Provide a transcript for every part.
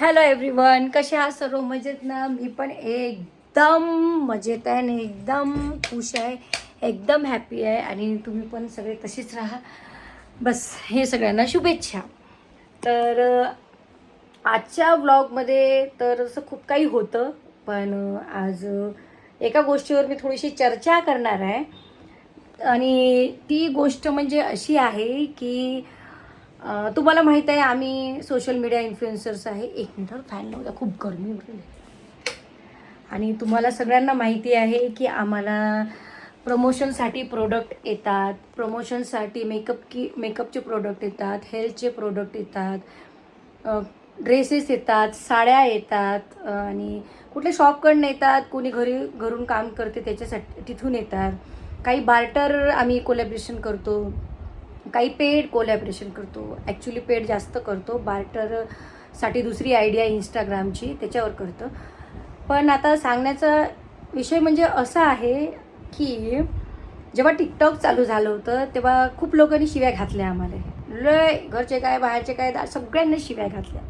Hello everyone कसे आहात सर्व? मजेत ना? मी पण एकदम मजेत आहे आणि एकदम खुश आहे. एकदम हॅपी आहे. आणि तुम्ही पण सगळे तसेच राहा. बस हे सगळ्यांना शुभेच्छा. तर आजच्या ब्लॉगमध्ये तर असं खूप काही होतं. पण आज एका गोष्टीवर मी थोडीशी चर्चा करणार आहे. आणि ती गोष्ट म्हणजे अशी आहे की तुम्हाला माहीत आहे आम्ही सोशल मीडिया इन्फ्लुएन्सर्स आहे. एक मिनिट फॅन लावूया खूप गरमी होती. आणि तुम्हाला सगळ्यांना माहिती आहे की आम्हाला प्रमोशनसाठी प्रोडक्ट येतात. प्रमोशनसाठी मेकअप की मेकअपचे प्रोडक्ट येतात हेल्थचे प्रोडक्ट येतात. ड्रेसेस येतात साड्या येतात. आणि कुठले शॉपकडनं येतात कोणी घरी घरून काम करते त्याच्यासाठी तिथून येतात. काही बार्टर आम्ही कोलॅबरेशन करतो. काही पेड कोलॅबरेशन करतो. ॲक्च्युली पेड जास्त करतो. बार्टरसाठी दुसरी आयडिया इंस्टाग्रामची त्याच्यावर करतं. पण आता सांगण्याचा विषय म्हणजे असा आहे की जेव्हा टिकटॉक चालू झालं होतं तेव्हा खूप लोकांनी शिव्या घातल्या आम्हाला. लय घरचे काय बाहेरचे काय सगळ्यांना शिव्या घातल्या.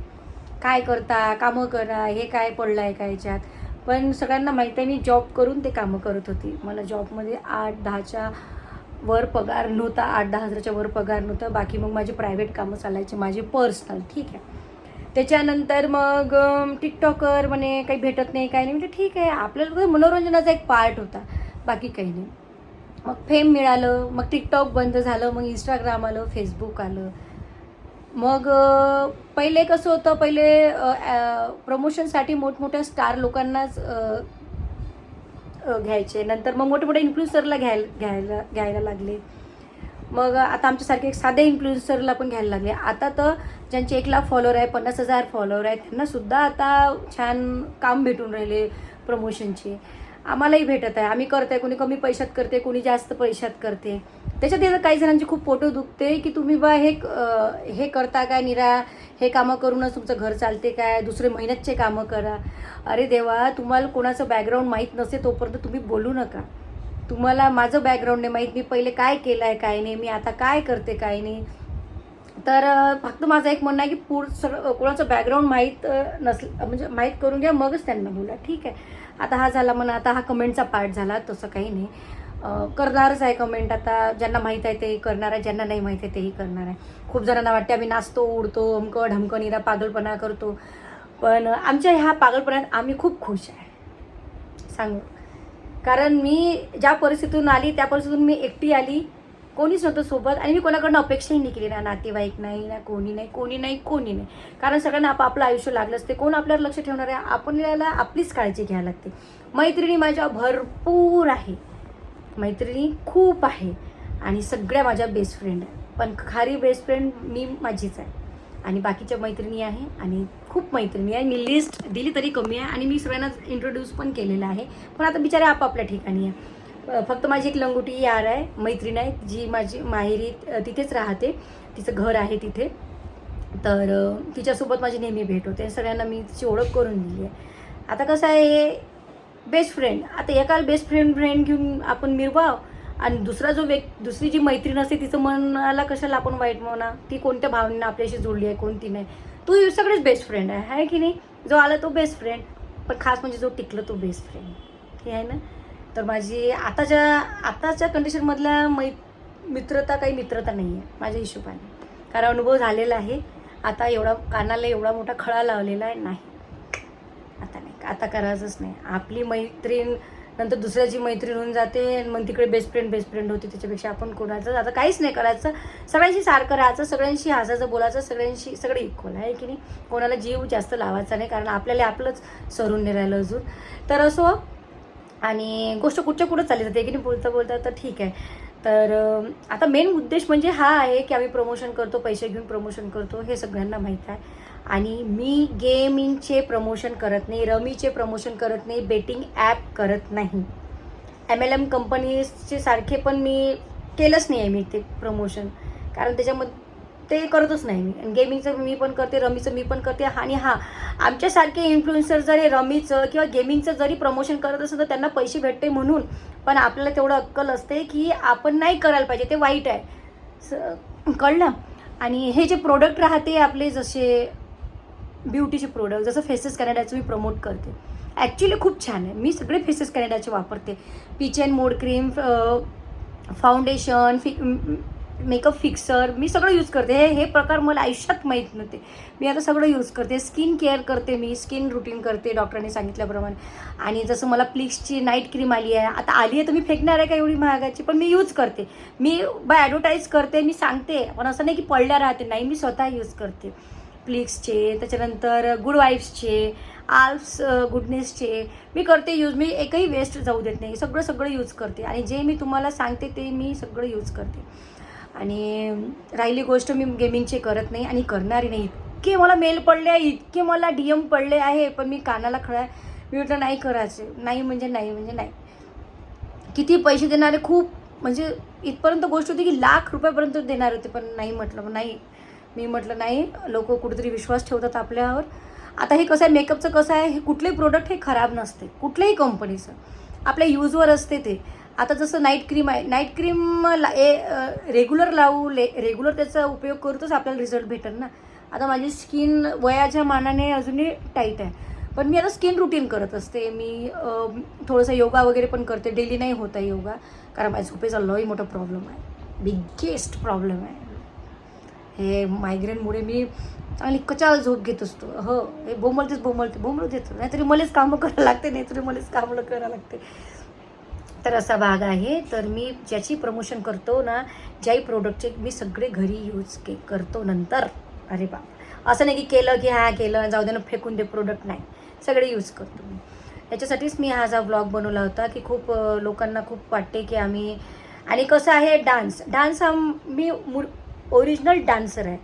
काय करता कामं करा हे काय पडलं आहे काय याच्यात पण सगळ्यांना माहीत आहे मी जॉब करून ते कामं करत होती. मला जॉबमध्ये आठ दहाच्या वर पगार नव्हता आठ दहा हजाराच्या वर पगार नव्हता. बाकी मग माझे प्रायव्हेट कामं चालायचे माझे पर्सनल ठीक आहे. त्याच्यानंतर मग टिकटॉकर म्हणे काही भेटत नाही काही नाही. म्हणजे ठीक आहे आपल्याला मनोरंजनाचा एक पार्ट होता बाकी काही नाही. मग फेम मिळालं मग टिकटॉक बंद झालं मग इंस्टाग्राम आलं फेसबुक आलं. मग पहिले कसं होतं पहिले प्रमोशनसाठी मोठमोठ्या स्टार लोकांनाच घ्यायचे. नंतर मग मोठे मोठे इन्फ्लुएन्सरला घ्यायला घ्यायला घ्यायला लागले. मग आता आमच्यासारखे एक साधे इन्फ्लुएन्सरला पण घ्यायला लागले. आता तर ज्यांचे एक लाख फॉलोअर आहे पन्नास हजार फॉलोअर आहे त्यांनासुद्धा आता छान काम भेटून राहिले प्रमोशनचे आम्हालाही भेटत आहे. आम्ही करत आहे कोणी कमी पैशात करते कोणी जास्त पैशात करते. त्याच्यात येतं काही जणांची खूप पोटं दुखते की तुम्ही बा हे हे करता काय निरा हे कामं करूनच तुमचं घर चालते काय दुसरे महिन्यातचे कामं करा. अरे देवा तुम्हाला कोणाचं बॅकग्राऊंड माहीत नसेल तोपर्यंत तुम्ही बोलू नका. तुम्हाला माझं बॅकग्राऊंड नाही माहीत मी पहिले काय केलं आहे काय नाही मी आता काय करते काय नाही. तर फक्त माझं एक म्हणणं आहे की पूर सगळं कोणाचं बॅकग्राऊंड माहीत नसलं नसल म्हणजे माहीत करून घ्या मगच त्यांना बोला ठीक आहे. आता हा झाला म्हणा आता हा कमेंटचा पार्ट झाला तसं काही नाही. करणारच आहे कमेंट आता ज्यांना माहीत आहे ते करणार आहे ज्यांना नाही माहीत आहे तेही करणार आहे. खूप जणांना वाटते आम्ही नाचतो उडतो अमकं ढमकं निरा पागलपणा करतो. पण आमच्या ह्या पागलपणात आम्ही खूप खुश आहे. सांगू. कारण मी ज्या परिस्थितीतून आली त्या परिस्थितीतून मी एकटी आली कोणीच नव्हतं सोबत आणि मी कोणाकडनं अपेक्षाही नाही केली ना नातेवाईक नाही ना कोणी नाही कोणी नाही कोणी नाही. कारण सगळ्यांना आपापलं आयुष्य लागलं असते. कोण आपल्यावर लक्ष ठेवणार आहे? आपल्याला आपलीच काळजी घ्यायला लागते. मैत्रिणी माझ्या भरपूर आहे. मैत्रिणी खूप आहे. आणि सगळ्या माझ्या बेस्ट फ्रेंड आहे पण खरी बेस्ट फ्रेंड मी माझीच आहे. आणि बाकीच्या मैत्रिणी आहे. आणि खूप मैत्रिणी आहे. मी लिस्ट दिली तरी कमी आहे. आणि मी सगळ्यांना इंट्रोड्यूस पण केलेलं आहे. पण आता बिचारे आपापल्या ठिकाणी आहे. फक्त माझी एक लंगोटी यार आहे मैत्रीण आहे जी माझी माहेरी तिथेच राहते. तिचं घर आहे तिथे. तर तिच्यासोबत माझी नेहमी भेट होते. सगळ्यांना मी तिची ओळख करून दिली आहे. आता कसं आहे हे बेस्ट फ्रेंड आता एकाला बेस्ट फ्रेंड फ्रेंड घेऊन आपण मिरवाव आणि दुसरा जो व्यक् दुसरी जी मैत्रीण असते तिचं मनाला कशाला आपण वाईट म्हणा? ती कोणत्या भावनेनं आपल्याशी जोडली आहे कोणती नाही? तू सगळेच बेस्ट फ्रेंड आहे आहे की नाही? जो आला तो बेस्ट फ्रेंड पण खास म्हणजे जो टिकलं तो बेस्ट फ्रेंड हे आहे ना? तर माझी आताच्या आताच्या कंडिशनमधल्या मै मित्रता काही मित्रता नाही आहे माझ्या हिशोबाने. कारण अनुभव झालेला आहे. आता एवढा कानाला एवढा मोठा खळा लावलेला आहे नाही. आता नाही आता करायचंच नाही. आपली मैत्रीण नंतर दुसऱ्याची मैत्रीण होऊन जाते मग तिकडे बेस्ट फ्रेंड बेस्ट फ्रेंड होती. त्याच्यापेक्षा आपण कोणाचं आता काहीच नाही करायचं. सगळ्यांशी सारखं राहायचं सगळ्यांशी हसायचं बोलायचं सगळ्यांशी सगळे इक्वल आहे की नाही? कोणाला जीव जास्त लावायचा नाही कारण आपल्याला आपलंच सरून नाही राहिलं अजून. तर असो आणि गोष्ट कुठच्या कुठं चालली जाते? की नाही बोलता बोलता तर ठीक आहे. तर आता मेन उद्देश म्हणजे हा आहे की आम्ही प्रमोशन करतो पैसे घेऊन प्रमोशन करतो हे सगळ्यांना माहीत आहे. आणि मी गेमिंगचे प्रमोशन करत नाही रमीचे प्रमोशन करत नाही बेटिंग ॲप करत नाही. एम एल एम कंपनीजचे सारखे पण मी केलंच नाही आहे मी ते प्रमोशन कारण त्याच्यामध्ये ते करतच नाही मी. आणि गेमिंगचं मी पण करते रमीचं मी पण करते. आणि हां आमच्यासारखे इन्फ्लुएन्सर जरी रमीचं किंवा गेमिंगचं जरी प्रमोशन करत असेल तर त्यांना पैसे भेटते म्हणून. पण आपल्याला तेवढं अक्कल असते की आपण नाही करायला पाहिजे ते वाईट आहे. स कळलं? आणि हे जे प्रोडक्ट राहते आपले जसे ब्युटीचे प्रोडक्ट जसं फेसेस कॅनडाचं मी प्रमोट करते. ॲक्च्युली खूप छान आहे. मी सगळे फेसेस कॅनडाचे वापरते. Peach and mode cream foundation fee makeup fixer मी सगळं यूज करते. हे हे प्रकार मला आयुष्यात माहीत नव्हते. मी आता सगळं यूज करते. स्किन केअर करते मी स्किन रुटीन करते डॉक्टरांनी सांगितल्याप्रमाणे. आणि जसं मला प्लिक्सची नाईट क्रीम आली आहे. आता आली आहे तर मी फेकणार आहे का एवढी महागाची? पण मी यूज करते. मी बाय ॲडव्हर्टाईज करते मी सांगते. पण असं नाही की पडल्या राहते. नाही मी स्वतः यूज करते. प्लिक्सचे त्याच्यानंतर गुड वाईफ्सचे आल्फ्स गुडनेसचे मी करते यूज मी एकही वेस्ट जाऊ देत नाही. सगळं सगळं यूज करते. आणि जे मी तुम्हाला सांगते ते मी सगळं यूज करते. आणि राहिली गोष्ट मी गेमिंगचे करत नाही आणि करणारी नाही. इतके मला मेल पडले आहे इतके मला डी एम पडले आहे पण मी कानाला खळा मी म्हटलं नाही करायचे नाही म्हणजे नाही म्हणजे नाही. किती पैसे देणारे खूप म्हणजे इथपर्यंत गोष्ट होती की लाख रुपयापर्यंत देणार होते पण नाही म्हटलं नाही. मी म्हटलं नाही लोक कुठेतरी विश्वास ठेवतात आपल्यावर. आता हे कसं आहे मेकअपचं कसं आहे हे कुठलेही प्रोडक्ट हे खराब नसते कुठल्याही कंपनीचं आपल्या यूजवर असते ते. आता जसं नाईट क्रीम आहे नाईट क्रीम ला ए रेग्युलर लावू ले रेग्युलर त्याचा उपयोग करतोच आपल्याला रिझल्ट भेटेल ना. आता माझी स्किन वयाच्या मानाने अजूनही टाईट आहे. पण मी आता स्किन रुटीन करत असते. मी थोडंसं योगा वगैरे पण करते. डेली नाही होता योगा. कारण माझ्या झोपेचा लई मोठा प्रॉब्लेम आहे. बिगेस्ट प्रॉब्लेम आहे. हे मायग्रेनमुळे मी चांगली कचाल झोप घेत असतो. हो हे बोमलतेच बोमलते बोंबलत. देतो नाहीतरी मलाच कामं करायला लागते. नाहीतरी मलाच कामं करायला लागते. तर असा भाग आहे. तर मी ज्याची प्रमोशन करतो ना ज्याही प्रोडक्टचे मी सगळे घरी यूज के करतो नंतर. अरे बा असं नाही की केलं की हा केलं जाऊ दे ना फेकून दे प्रोडक्ट नाही. सगळे यूज करतो मी. याच्यासाठीच मी हा जा ब्लॉग बनवला होता की खूप लोकांना खूप वाटते की आम्ही आणि कसं आहे डान्स डान्स हा मी मु ओरिजिनल डान्सर आहे.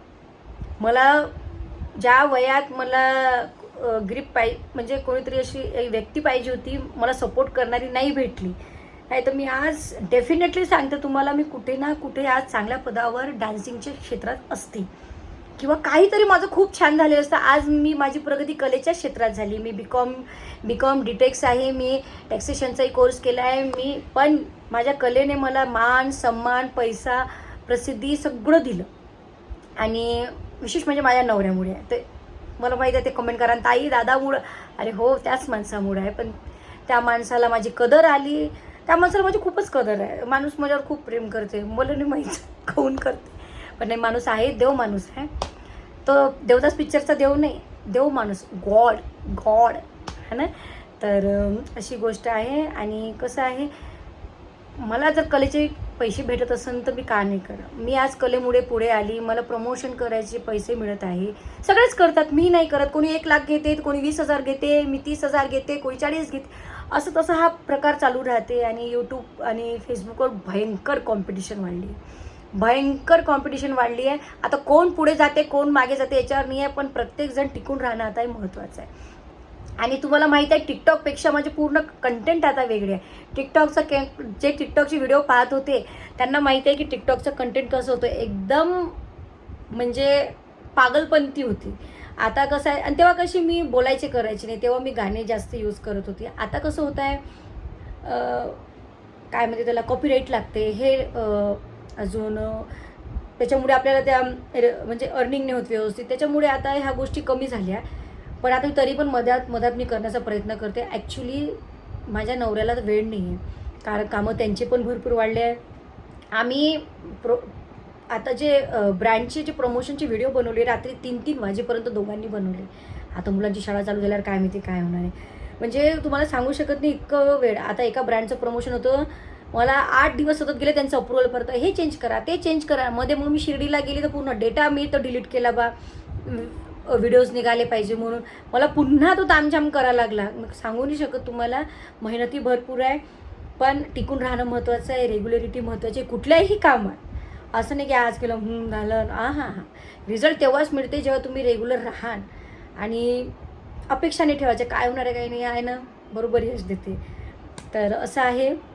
मला ज्या वयात मला ग्रीप पाहिजे म्हणजे कोणीतरी अशी एक व्यक्ती पाहिजे होती मला सपोर्ट करणारी नाही भेटली. नाही तर मी आज डेफिनेटली सांगते तुम्हाला मी कुठे ना कुठे आज चांगल्या पदावर डान्सिंगच्या क्षेत्रात असते. किंवा काहीतरी माझं खूप छान झालेलं असतं. आज मी माझी प्रगती कलेच्या क्षेत्रात झाली. मी बी कॉम बी कॉम डिटेक्स आहे. मी टॅक्सेशनचाही कोर्स केला आहे. मी पण माझ्या कलेने मला मान सन्मान पैसा प्रसिद्धी सगळं दिलं. आणि विशेष म्हणजे माझ्या नवऱ्यामुळे. आहे ते मला माहीत आहे ते कमेंट करा. ताई दादामुळं. अरे हो त्याच माणसामुळं आहे. पण त्या माणसाला माझी कदर आली. त्या माणसाला माझी खूपच कदर आहे. माणूस माझ्यावर खूप प्रेम करते. मला नाही माहीत खाऊन करते. पण नाही माणूस आहे देव माणूस आहे. तो देवदास पिक्चरचा देव नाही देव माणूस. गॉड गॉड है ना? तर अशी गोष्ट आहे. आणि कसं आहे मला जर कलेचे पैसे भेटत असेल तर मी का नाही करत मी आज कलेमुळे पुढे आली मला प्रमोशन करायचे पैसे मिळत आहे. सगळेच करतात मी नाही करत. कोणी एक लाख घेते कोणी वीस हजार घेते मी तीस हजार घेते कोणी चाळीस घेते. असं तसं हा प्रकार चालू राहते आणि यूट्यूब आणि फेसबुकवर भयंकर कॉम्पिटिशन वाढली. आहे भयंकर कॉम्पिटिशन वाढली आहे. आता कोण पुढे जाते कोण मागे जाते याच्यावर नाही आहे पण प्रत्येकजण टिकून राहणं आता हे महत्त्वाचं आहे. आणि तुम्हाला माहीत आहे टिकटॉकपेक्षा माझे पूर्ण कंटेंट आता वेगळे आहे. टिकटॉकचा के जे टिकटॉकचे व्हिडिओ पाहत होते त्यांना माहीत आहे की टिकटॉकचं कंटेंट कसं होतं. एकदम म्हणजे पागलपंती होती. आता कसं आहे आणि तेव्हा कशी मी बोलायचे करायचे नाही तेव्हा मी गाणे जास्त यूज करत होती. आता कसं होत आहे काय म्हणते त्याला कॉपीराईट लागते. हे अजून त्याच्यामुळे आपल्याला त्या र- म्हणजे अर्निंग नाही होत व्यवस्थित. त्याच्यामुळे आता ह्या गोष्टी कमी झाल्या. पण आता तरी पण मध्यात मधात मी करण्याचा प्रयत्न करते. ॲक्च्युली माझ्या नवऱ्याला तर वेळ नाही आहे कारण कामं त्यांचे पण भरपूर वाढले आहे आम्ही प्रो आता जे ब्रँडचे जे प्रमोशनचे व्हिडिओ बनवले रात्री तीन तीन वाजेपर्यंत दोघांनी बनवले. आता मुलांची शाळा चालू झाल्यावर काय माहिती काय होणार आहे. म्हणजे तुम्हाला सांगू शकत नाही इतकं वेळ. आता एका ब्रँडचं प्रमोशन होतं. मला आठ दिवस सतत गेले त्यांचं अप्रुव्हल परत. हे चेंज करा ते चेंज करा. मध्ये मग मी शिर्डीला गेली तर पूर्ण डेटा मी तर डिलीट केला बा. व्हिडिओज निघाले पाहिजे म्हणून. मला पुन्हा तो तामझाम करायला लागला. मग सांगू नाही शकत तुम्हाला मेहनती भरपूर आहे पण टिकून राहणं महत्त्वाचं आहे रेग्युलरिटी महत्त्वाची आहे कुठल्याही कामात. असं नाही की आज केलं झालं आ हां हां. रिझल्ट तेव्हाच मिळते जेव्हा तुम्ही रेग्युलर राहाल. आणि अपेक्षा नाही ठेवायच्या काय होणार आहे काही नाही आहे ना? बरोबर यश देते. तर असं आहे.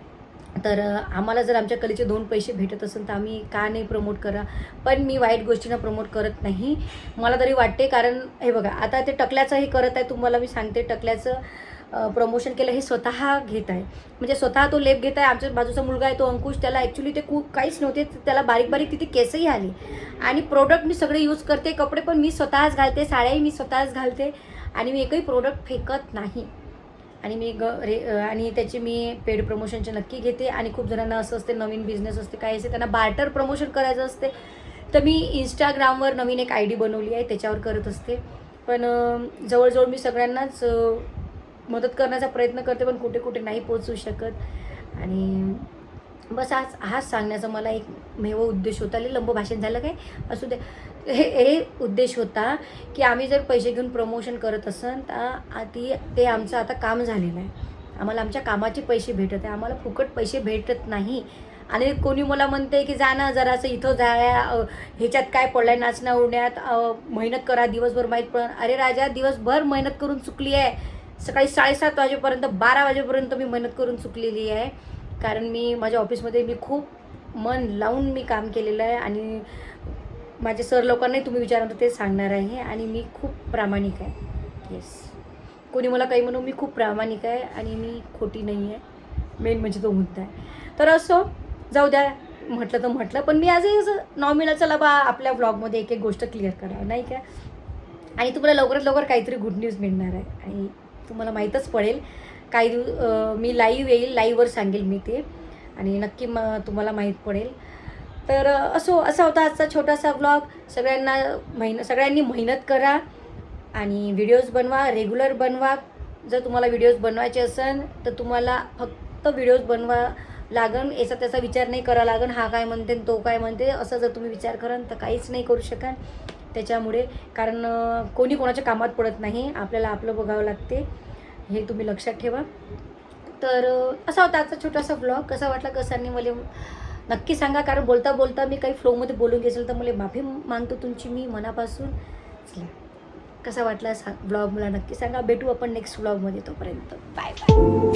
तर आम्हाला जर आमच्या कलेचे दोन पैसे भेटत असेल तर आम्ही का नाही प्रमोट करा? पण मी वाईट गोष्टींना प्रमोट करत नाही. मला तरी वाटते कारण हे बघा आता ते टकल्याचं हे करत आहे तुम्हाला मी सांगते टकल्याचं प्रमोशन केलं हे स्वतः घेत आहे. म्हणजे स्वतः तो लेप घेत आहे आमच्या बाजूचा मुलगा आहे तो अंकुश त्याला ॲक्च्युली ते खूप काहीच नव्हते त्याला बारीक बारीक तिथे केसही आले. आणि प्रोडक्ट मी सगळे यूज करते कपडे पण मी स्वतःच घालते साड्याही मी स्वतःच घालते आणि मी एकही प्रोडक्ट फेकत नाही. आणि मी ग रे आणि त्याचे मी पेड प्रमोशनचे नक्की घेते. आणि खूप जणांना असं असते नवीन बिझनेस असते काय असते त्यांना बार्टर प्रमोशन करायचं असते. तर मी इंस्टाग्रामवर नवीन एक आय डी बनवली आहे त्याच्यावर करत असते. पण जवळजवळ मी सगळ्यांनाच मदत करण्याचा प्रयत्न करते पण कुठे कुठे नाही पोचू शकत. आणि बस आज हाच सांगण्याचा मला एक मेव उद्देश होता. लई लंब भाषण झालं काय? असू दे. हे हे उद्देश होता की आम्ही जर पैसे घेऊन प्रमोशन करत असन तर ती ते आमचं आता काम झालेलं आहे. आम्हाला आमच्या कामाचे पैसे भेटत आहे. आम्हाला फुकट पैसे भेटत नाही. आणि कोणी मला म्हणते की जा ना जरासं इथं जा ह्याच्यात काय पडलं आहे नाचण्या उडण्यात मेहनत करा दिवसभर माहीत पण अरे राजा दिवसभर मेहनत करून चुकली आहे. सकाळी साडेसात वाजेपर्यंत बारा वाजेपर्यंत मी मेहनत करून चुकलेली आहे. कारण मी माझ्या ऑफिसमध्ये मी खूप मन लावून मी काम केलेलं आहे. आणि माझे सर लोकांनाही तुम्ही विचारलं तर ते सांगणार आहे आणि मी खूप प्रामाणिक आहे. येस कोणी मला काही म्हणू मी खूप प्रामाणिक आहे आणि मी खोटी नाही आहे मेन म्हणजे तो मुद्दा आहे. तर असो जाऊ द्या म्हटलं तर म्हटलं पण मी आजही असं नॉमिनल चला बा आपल्या ब्लॉगमध्ये एक एक गोष्ट क्लिअर करा नाही का? आणि तुम्हाला लवकरात लवकर काहीतरी गुड न्यूज मिळणार आहे. आणि तुम्हाला माहीतच पडेल काही दिव मी लाईव्ह येईल लाईव्हवर सांगेल मी ते. आणि नक्की मग तुम्हाला माहीत पडेल. तर असो असा होता आजचा छोटासा ब्लॉग सगळ्यांना महिन सगळ्यांनी मेहनत करा आणि व्हिडिओज बनवा रेग्युलर बनवा. जर तुम्हाला व्हिडिओज बनवायचे असेल तर तुम्हाला फक्त व्हिडिओज बनवा लागन. याचा त्याचा विचार नाही करा लागन. हा काय म्हणते आणि तो काय म्हणते असं जर तुम्ही विचार कराल तर काहीच नाही करू शकाल. त्याच्यामुळे कारण कोणी कोणाच्या कामात पडत नाही. आपल्याला आपलं बघावं लागते. हे तुम्ही लक्षात ठेवा. तर असा होता आजचा छोटासा ब्लॉग कसा वाटला कसा नाही मला नक्की सांगा कारण बोलता बोलता मी काही फ्लोमध्ये बोलून घेसेल तर मला माफी मागतो तुमची मी मनापासून. कसा वाटला सांग ब्लॉग मला नक्की सांगा. भेटू आपण नेक्स्ट ब्लॉगमध्ये तोपर्यंत. Bye bye